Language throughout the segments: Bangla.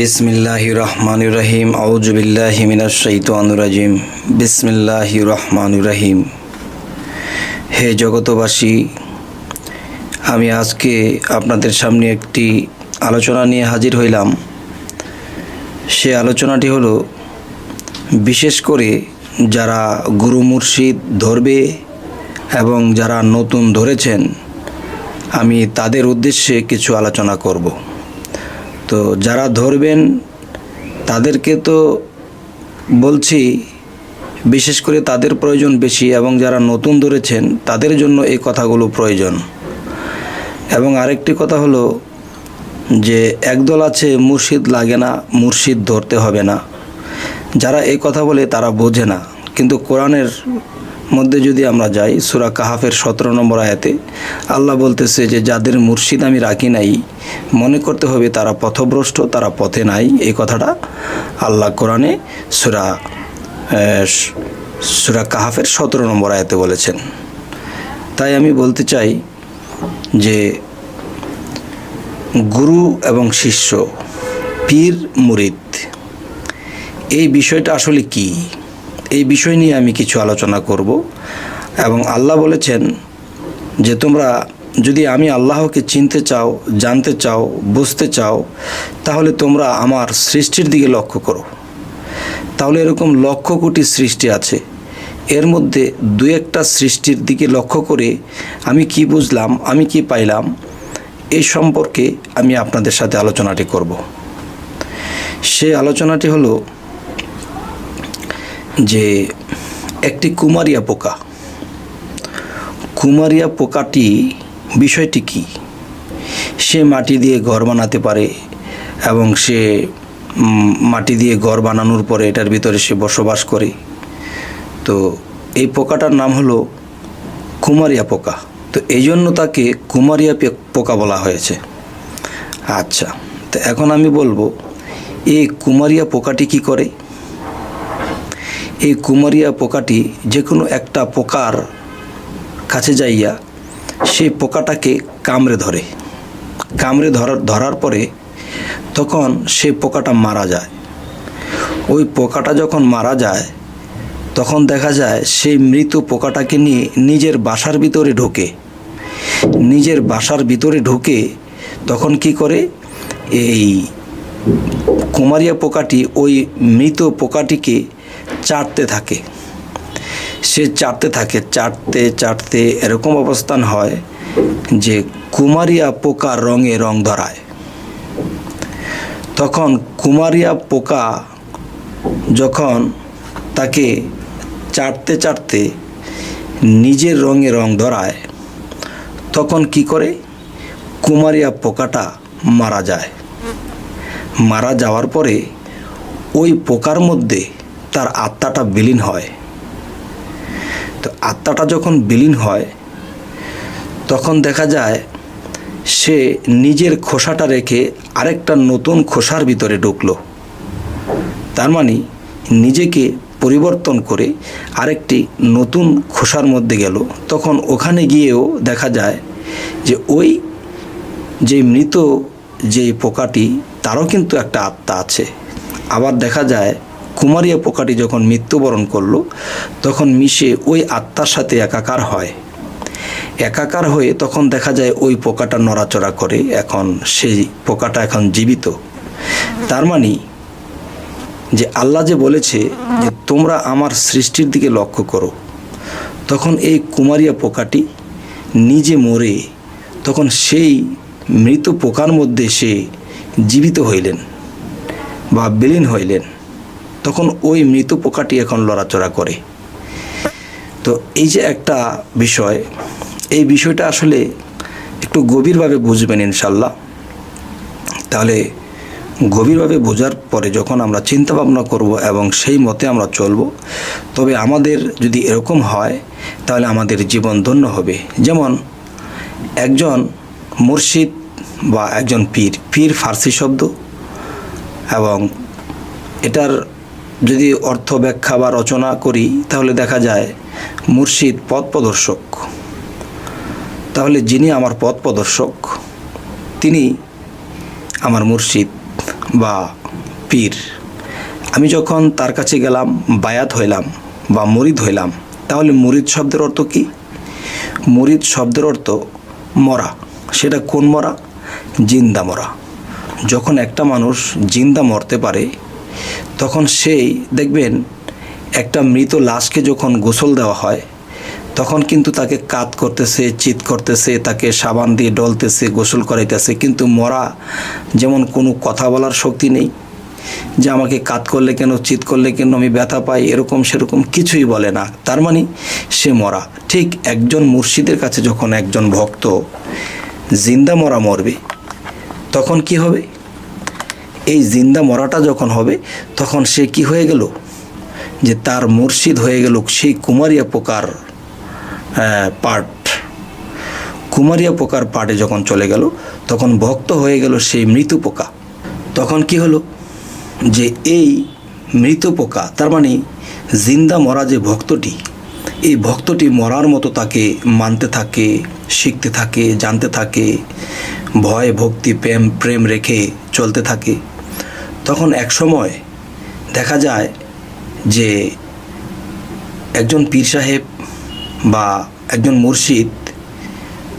বিসমিল্লাহ রহমান রহিম আউজবিল্লাহ মিনাশাইতানুরাজিম বিসমিল্লাহ রহমান রহিম হে জগতবাসী আমি আজকে আপনাদের সামনে একটি আলোচনা নিয়ে হাজির হইলাম। সে আলোচনাটি হলো, বিশেষ করে যারা গুরু মুর্শিদ ধরবে এবং যারা নতুন ধরেছেন, আমি তাদের উদ্দেশ্যে কিছু আলোচনা করব। তো যারা ধরবেন, তাদেরকে তো বলছি, বিশেষ করে তাদের প্রয়োজন বেশি এবং যারা নতুন ধরেছেন, তাদের জন্য এই কথাগুলো প্রয়োজন। এবং আরেকটি কথা হলো যে, একদল আছে, মুর্শিদ লাগে না, মুর্শিদ ধরতে হবে না। যারা এই কথা বলে তারা বোঝে না। কিন্তু কোরআনের মধ্যে যদি আমরা যাই, সুরা কাহাফের সতেরো নম্বর আয়াতে, আল্লাহ বলতেছে যে, যাদের মুর্শিদ আমি রাখি নাই, মনে করতে হবে তারা পথভ্রষ্ট, তারা পথে নাই। এই কথাটা আল্লাহ কোরআনে সুরা সুরা কাহাফের সতেরো নম্বর আয়াতে বলেছেন। তাই আমি বলতে চাই যে, গুরু এবং শিষ্য, পীর, মুরিদ, এই বিষয়টা আসলে কি? এই বিষয় নিয়ে আমি কিছু আলোচনা করব এবং আল্লাহ বলেছেন যে তোমরা যদি আমি আল্লাহকে চিনতে চাও, জানতে চাও, বুঝতে চাও, তাহলে তোমরা আমার সৃষ্টির দিকে লক্ষ্য করো। তাহলে এরকম লক্ষ কোটি সৃষ্টি আছে। এর মধ্যে দু একটা সৃষ্টির দিকে লক্ষ্য করে আমি কি বুঝলাম, আমি কি পাইলাম, এই সম্পর্কে আমি আপনাদের সাথে আলোচনাটি করব। সেই আলোচনাটি হলো যে একটি কুমারিয়া পোকা। কুমারিয়া পোকাটি বিষয়টি কি? সে মাটি দিয়ে ঘর বানাতে পারে এবং সে মাটি দিয়ে ঘর বানানোর পরে এটার ভিতরে সে বসবাস করে। তো এই পোকাটার নাম হলো কুমারিয়া পোকা। তো এই জন্য তাকে কুমারিয়া পোকা বলা হয়েছে। আচ্ছা তো এখন আমি বলব, এই কুমারিয়া পোকাটি কি করে? এই কুমারিয়া পোকাটি যে কোনো একটা পোকার কাছে যাইয়া সেই পোকাটাকে কামড়ে ধরে। কামড়ে ধরার ধরার পরে তখন সেই পোকাটা মারা যায়। ওই পোকাটা যখন মারা যায়, তখন দেখা যায় সেই মৃত পোকাটাকে নিয়ে নিজের বাসার ভিতরে ঢোকে। নিজের বাসার ভিতরে ঢুকে, তখন কি করে? এই কুমারিয়া পোকাটি ওই মৃত পোকাটিকে চাটতে থাকে। সে চাটতে থাকে, চাটতে চাটতে এরকম অবস্থান হয় যে কুমারিয়া পোকার রঙে রং ধরায়। তখন কুমারিয়া পোকা যখন তাকে চাটতে চাটতে নিজের রঙে রং ধরায়, তখন কি করে? কুমারিয়া পোকাটা মারা যায়। মারা যাওয়ার পরে ওই পোকার মধ্যে তার আত্মাটা বিলীন হয়। তো আত্মাটা যখন বিলীন হয়, তখন দেখা যায় সে নিজের খোসাটা রেখে আরেকটা নতুন খোসার ভিতরে ঢুকলো। তার মানে নিজেকে পরিবর্তন করে আরেকটি নতুন খোসার মধ্যে গেল। তখন ওখানে গিয়েও দেখা যায় যে ওই যে মৃত যে পোকাটি, তারও কিন্তু একটা আত্মা আছে। আবার দেখা যায় কুমারিয়া পোকাটি যখন মৃত্যুবরণ করল, তখন মিশে ওই আত্মার সাথে একাকার হয়। একাকার হয়ে তখন দেখা যায় ওই পোকাটা নড়াচড়া করে, এখন সেই পোকাটা এখন জীবিত। তার মানে যে আল্লাহ যে বলেছে যে তোমরা আমার সৃষ্টির দিকে লক্ষ্য করো, তখন এই কুমারিয়া পোকাটি নিজে মরে, তখন সেই মৃত পোকার মধ্যে সে জীবিত হইলেন বা বিলীন হইলেন। তখন ওই মৃত পোকাটি এখন লড়াচড়া করে। তো এই যে একটা বিষয়, এই বিষয়টা আসলে একটু গভীরভাবে বুঝবেন ইনশাল্লাহ। তাহলে গভীরভাবে বোঝার পরে যখন আমরা চিন্তা ভাবনা করব এবং সেই মতে আমরা চলব, তবে আমাদের যদি এরকম হয়, তাহলে আমাদের জীবন ধন্য হবে। যেমন একজন মুর্শিদ বা একজন পীর পীর ফার্সি শব্দ এবং এটার যদি অর্থ ব্যাখ্যা বা রচনা করি, তাহলে দেখা যায় মুর্শিদ পথ প্রদর্শক। তাহলে যিনি আমার পথ প্রদর্শক, তিনি আমার মুর্শিদ বা পীর। আমি যখন তার কাছে গেলাম, বায়াত হইলাম বা মরিদ হইলাম, তাহলে মরিদ শব্দের অর্থ কি? মরিদ শব্দের অর্থ মরা। সেটা কোন মরা? জিন্দা মরা। যখন একটা মানুষ জিন্দা মরতে পারে তখন সেই, দেখবেন, একটা মৃত লাশকে যখন গোসল দেওয়া হয়, তখন কিন্তু তাকে কাত করতেছে চিৎ করতেছে, তাকে সাবান দিয়ে ডলতেছে, গোসল করাইতেছে। কিন্তু মরা যেমন কোনো কথা বলার শক্তি নেই, যে আমাকে কাত করলে কেন চিৎ করলে কেন, আমি ব্যথা পাই, এরকম সেরকম কিছুই বলে না। তার মানে সে মরা। ঠিক একজন মুর্শিদের কাছে যখন একজন ভক্ত জিন্দা মরা মরবে, তখন কি হবে? এই জিন্দা মরাটা যখন হবে, তখন সে কি হয়ে গেল? যে তার মুর্শিদ হয়ে গেল সেই কুমারিয়া পোকার পার্ট কুমারিয়া পোকার পার্টে যখন চলে গেল, তখন ভক্ত হয়ে গেল সেই মৃত পোকা। তখন কি হলো? যে এই মৃত পোকা, তার মানে জিন্দা মরা যে ভক্তটি, এই ভক্তটি মরার মতো তাকে মানতে থাকে, শিখতে থাকে, জানতে থাকে, ভয়, ভক্তি, প্রেম প্রেম রেখে চলতে থাকে। তখন এক সময় দেখা যায় যে একজন পীর সাহেব বা একজন মুর্শিদ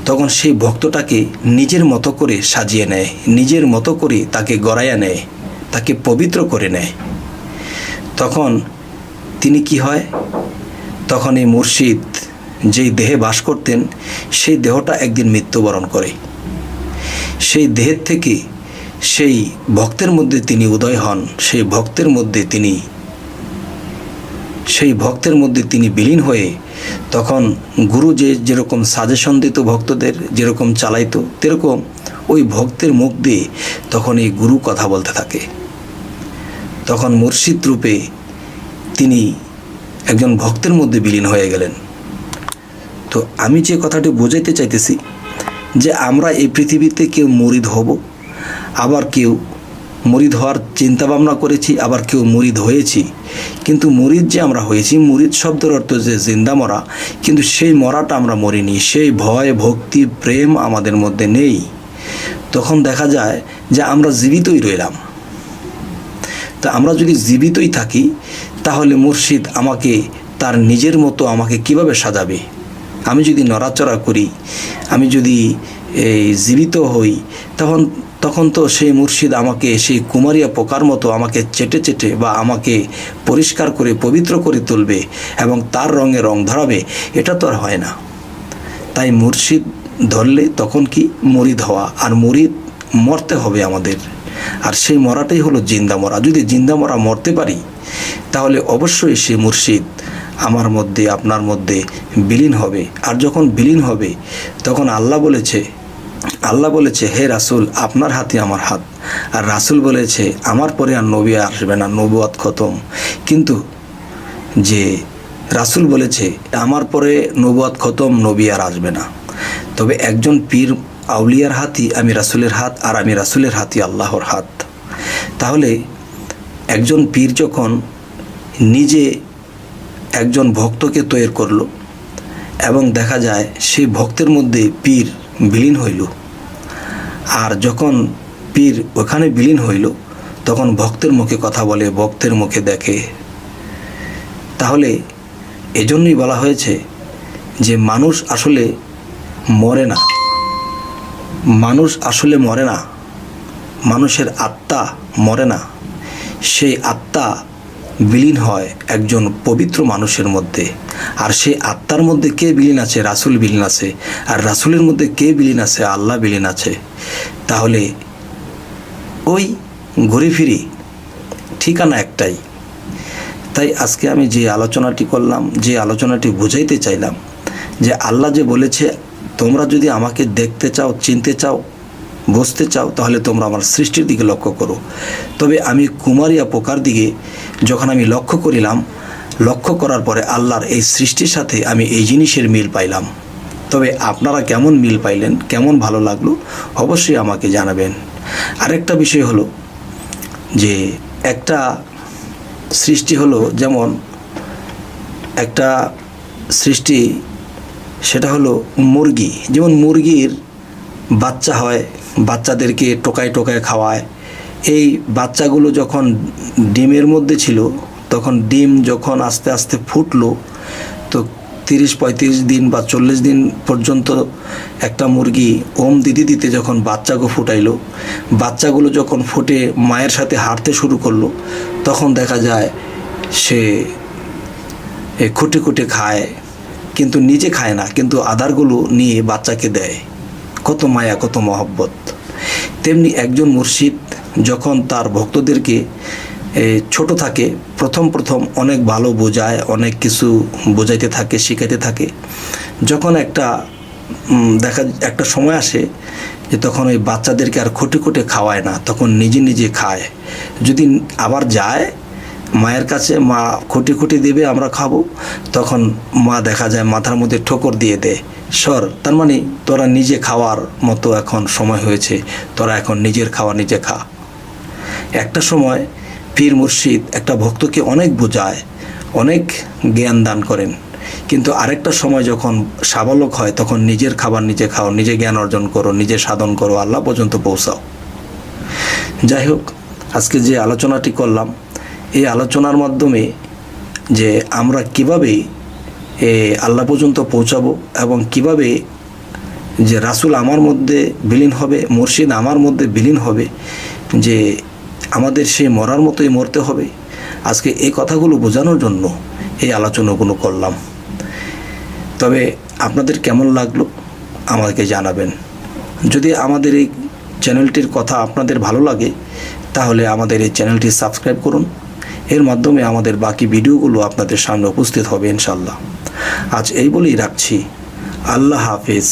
তখন সেই ভক্তটাকে নিজের মতো করে সাজিয়ে নেয়, নিজের মতো করে তাকে গড়াইয়া নেয়, তাকে পবিত্র করে নেয়। তখন তিনি কি হয়? তখন এই মুর্শিদ যেই দেহে বাস করতেন, সেই দেহটা একদিন মৃত্যুবরণ করে। সেই দেহের থেকে সেই ভক্তের মধ্যে তিনি উদয় হন, সেই ভক্তের মধ্যে তিনি, সেই ভক্তের মধ্যে তিনি বিলীন হয়ে তখন গুরু যে যেরকম সাজেশন দিত ভক্তদের, যেরকম চালাইতো, তেরকম ওই ভক্তের মুখ দিয়ে তখন এই গুরু কথা বলতে থাকে। তখন মুর্শিদ রূপে তিনি একজন ভক্তের মধ্যে বিলীন হয়ে গেলেন। তো আমি যে কথাটি বোঝাইতে চাইতেছি যে আমরা এই পৃথিবীতে কেউ মরিদ হব? আবার কেউ মরিদ হওয়ার চিন্তা ভাবনা করেছি, আবার কেউ মরিদ হয়েছি। কিন্তু মরিদ যে আমরা হয়েছি, মরিদ শব্দের অর্থ যে জিন্দা মরা, কিন্তু সেই মরাটা আমরা মরিনি, সেই ভয়, ভক্তি, প্রেম আমাদের মধ্যে নেই। তখন দেখা যায় যে আমরা জীবিতই রইলাম। তা আমরা যদি জীবিতই থাকি, তাহলে মুর্শিদ আমাকে, তার নিজের মতো আমাকে কীভাবে সাজাবে? আমি যদি নড়াচড়া করি, আমি যদি জীবিত হই, তখন তখন তো সেই মুর্শিদ আমাকে, সেই কুমারিয়া পোকার মতো আমাকে চেটে চেটে বা আমাকে পরিষ্কার করে, পবিত্র করে তুলবে এবং তার রঙে রং ধরাবে, এটা তো আর হয় না। তাই মুর্শিদ ধরলে তখন কি মরিদ হওয়া? আর মরিদ মরতে হবে আমাদের। আর সেই মরাটাই হলো জিন্দা মরা। যদি জিন্দা মরা মরতে পারি, তাহলে অবশ্যই সে মুর্শিদ আমার মধ্যে, আপনার মধ্যে বিলীন হবে। আর যখন বিলীন হবে, তখন আল্লাহ বলেছে আল্লাহ বলেছে, হে রাসুল, আপনার হাতে আমার হাত। আর রাসুল বলেছে, আমার পরে আর নবী আসবে না নবুয়াত খতম। কিন্তু যে রাসুল বলেছে, আমার পরে নবুয়াত খতম, নবী আর আসবে না। তবে একজন পীর আউলিয়ার হাতই আমি রাসুলের হাত, আর আমি রাসুলের হাতই আল্লাহর হাত। তাহলে একজন পীর যখন নিজে একজন ভক্তকে তৈরি করল, এবং দেখা যায় সেই ভক্তের মধ্যে পীর বিলীন হইল আর যখন পীর ওখানে বিলীন হইল, তখন ভক্তের মুখে কথা বলে, ভক্তের মুখে দেখে। তাহলে এজন্যই বলা হয়েছে যে মানুষ আসলে মরে না। মানুষ আসলে মরে না। মানুষের আত্মা মরে না। সেই আত্মা বিলীন হয় একজন পবিত্র মানুষের মধ্যে। আর সে আত্মার মধ্যে কে বিলীন আছে? রাসুল বিলীন আছে। আর রাসুলের মধ্যে কে বিলীন আছে? আল্লাহ বিলীন আছে। তাহলে ওই ঘুরে ফিরি ঠিকানা একটাই। তাই আজকে আমি যে আলোচনাটি করলাম, যে আলোচনাটি বুঝাইতে চাইলাম, যে আল্লাহ যে বলেছে, তোমরা যদি আমাকে দেখতে চাও, চিনতে চাও বুঝতে চাও, তাহলে তোমরা আমার সৃষ্টির দিকে লক্ষ্য করো। তবে আমি কুমারিয়া পোকার দিকে যখন আমি লক্ষ্য করিলাম, লক্ষ্য করার পরে আল্লাহর এই সৃষ্টির সাথে আমি এই জিনিসের মিল পাইলাম। তবে আপনারা কেমন মিল পাইলেন, কেমন ভালো লাগল, অবশ্যই আমাকে জানাবেন। আরেকটা বিষয় হলো যে, একটা সৃষ্টি হলো যেমন একটা সৃষ্টি, সেটা হলো মুরগি। যেমন মুরগির বাচ্চা হয় বাচ্চাদেরকে টোকায় টোকায় খাওয়ায়। এই বাচ্চাগুলো যখন ডিমের মধ্যে ছিল, তখন ডিম যখন আস্তে আস্তে ফুটলো, তো তিরিশ পঁয়ত্রিশ দিন বা চল্লিশ দিন পর্যন্ত একটা মুরগি ওম দিতে দিতে যখন বাচ্চাকে ফুটাইলো, বাচ্চাগুলো যখন ফুটে মায়ের সাথে হাঁটতে শুরু করল, তখন দেখা যায় সে খুঁটে খুঁটে খায়, কিন্তু নিজে খায় না, কিন্তু আধারগুলো নিয়ে বাচ্চাকে দেয়। কত মায়া, কত মহব্বত। তেমনি একজন মুর্শিদ যখন তার ভক্তদেরকে ছোট থাকে, প্রথম প্রথম অনেক ভালো বোঝায়, অনেক কিছু বোঝাইতে থাকে, শিখাইতে থাকে, যখন একটা দেখা, একটা সময় আসে যে তখন ওই বাচ্চাদেরকে আর খুঁটে খুঁটে খাওয়ায় না, তখন নিজে নিজে খায়। যদি আবার যায় মায়ের কাছে মা খুঁটি খুঁটি দেবে, আমরা খাব। তখন মা দেখা যায় মাথার মধ্যে ঠোকর দিয়ে দেয়, সর, তার মানে তোরা নিজে খাওয়ার মতো এখন সময় হয়েছে, তোরা এখন নিজের খাওয়া নিজে খা। একটা সময় পীর মুর্শিদ একটা ভক্তকে অনেক বোঝায়, অনেক জ্ঞান দান করেন। কিন্তু আরেকটা সময় যখন সাবালক হয়, তখন নিজের খাবার নিজে খাও, নিজে জ্ঞান অর্জন করো, নিজে সাধন করো, আল্লাহ পর্যন্ত পৌঁছাও। যাই হোক, আজকে যে আলোচনাটি করলাম এই আলোচনার মাধ্যমে যে আমরা কীভাবে, এ, আল্লাহ পর্যন্ত পৌঁছাবো এবং কীভাবে যে রাসূল আমার মধ্যে বিলীন হবে, মুর্শিদ আমার মধ্যে বিলীন হবে, যে আমাদের সে মরার মতোই মরতে হবে। আজকে এই কথাগুলো বোঝানোর জন্য এই আলোচনাগুলো করলাম। তবে আপনাদের কেমন লাগল আমাকে জানাবেন। যদি আমাদের এই চ্যানেলটির কথা আপনাদের ভালো লাগে, তাহলে আমাদের এই চ্যানেলটি সাবস্ক্রাইব করুন। এর মাধ্যমে আমাদের বাকি ভিডিওগুলো আপনাদের সামনে উপস্থিত হবে ইনশাল্লাহ আজ এই বলেই রাখছি। আল্লাহ হাফিজ।